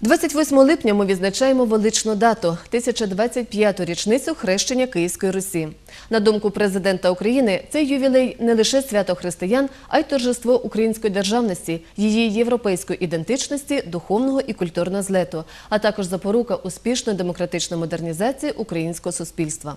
28 липня ми відзначаємо величну дату 1025-ту річницю хрещення Київської Русі. На думку президента України, цей ювілей не лише свято християн, а й торжество української державності, її європейської ідентичності, духовного і культурного злету, а також запорука успішної демократичної модернізації українського суспільства.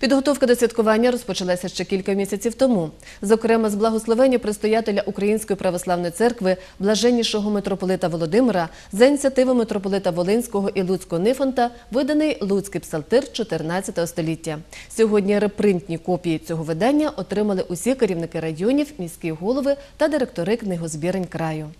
Підготовка до святкування розпочалася ще кілька місяців тому. Зокрема, з благословення предстоятеля Української православної церкви, блаженнішого митрополита Володимира, за ініціативи митрополита Волинського і Луцького Нифонта виданий Луцький псалтир 14 століття. Сьогодні репринтні копії цього видання отримали усі керівники районів, міські голови та директори книгозбірень краю.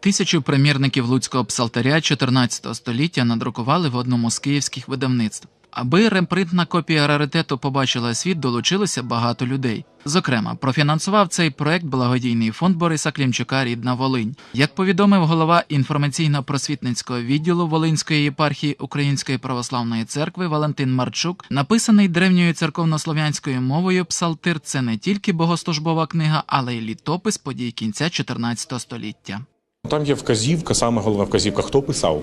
Тисячу примірників Луцького псалтаря 14 століття надрукували в одному з київських видавництв. Аби ремпринтна копія раритету побачила світ, долучилося багато людей. Зокрема, профінансував цей проект благодійний фонд Бориса Клімчука Рідна Волинь. Як повідомив голова інформаційно-просвітницького відділу Волинської єпархії Української православної церкви Валентин Марчук, написаний древньою церковнослов'янською мовою псалтир це не тільки богослужбова книга, але й літопис подій кінця 14 століття. Там є вказівка, саме головна вказівка, хто писав.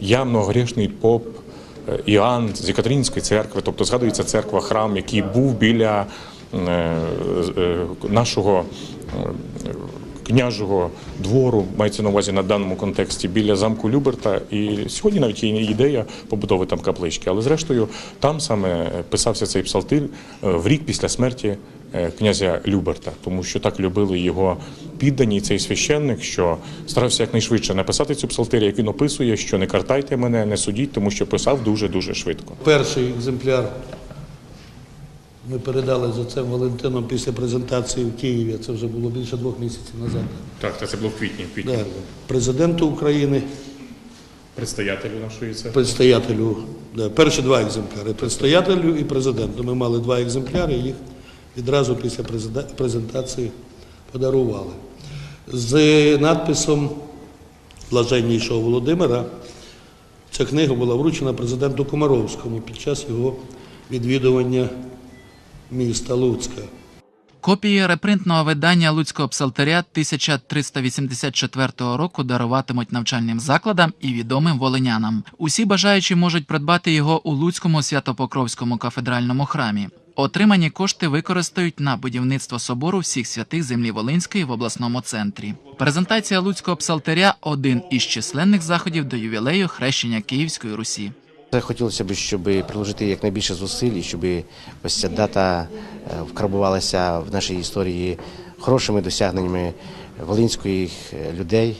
Я многогрішний поп Іоанн з Екатеринської церкви, тобто згадується церква, храм, який був біля е, е, нашого е, княжого двору, мається на увазі на даному контексті, біля замку Люберта. І сьогодні навіть є ідея побудови там каплички. Але зрештою, там саме писався цей псалтир е, в рік після смерті е, князя Люберта, тому що так любили його піддані, цей священник, що старався якнайшвидше написати цю псалтир, як він описує, що не картайте мене, не судіть, тому що писав дуже дуже швидко. Перший екземпляр ми передали за це Валентином після презентації в Києві. Це вже було більше двох місяців назад. Так, це було в квітні. в квітні. Да. Президенту України, Предстоятелю нашої церкви. предстоятелю, да, перші два екземпляри. Предстоятелю і президенту. Ми мали два екземпляри, їх відразу після презентації подарували. З надписом Блаженнішого Володимира ця книга була вручена президенту Комаровському під час його відвідування міста Луцька. Копії репринтного видання Луцького псалтаря 1384 року даруватимуть навчальним закладам і відомим волинянам. Усі бажаючі можуть придбати його у Луцькому святопокровському кафедральному храмі. Отримані кошти використають на будівництво собору всіх святих землі Волинської в обласному центрі. Презентація Луцького псалтаря один із численних заходів до ювілею хрещення Київської Русі. Хотілося б, щоб приложити якнайбільше зусиль, і щоб ось ця дата е, вкарбувалася в нашій історії хорошими досягненнями волинських е, людей,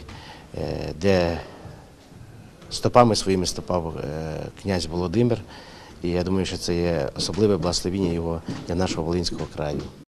е, де стопами своїми стопав князь Володимир. І я думаю, що це є особливе благословіння його для нашого волинського краю.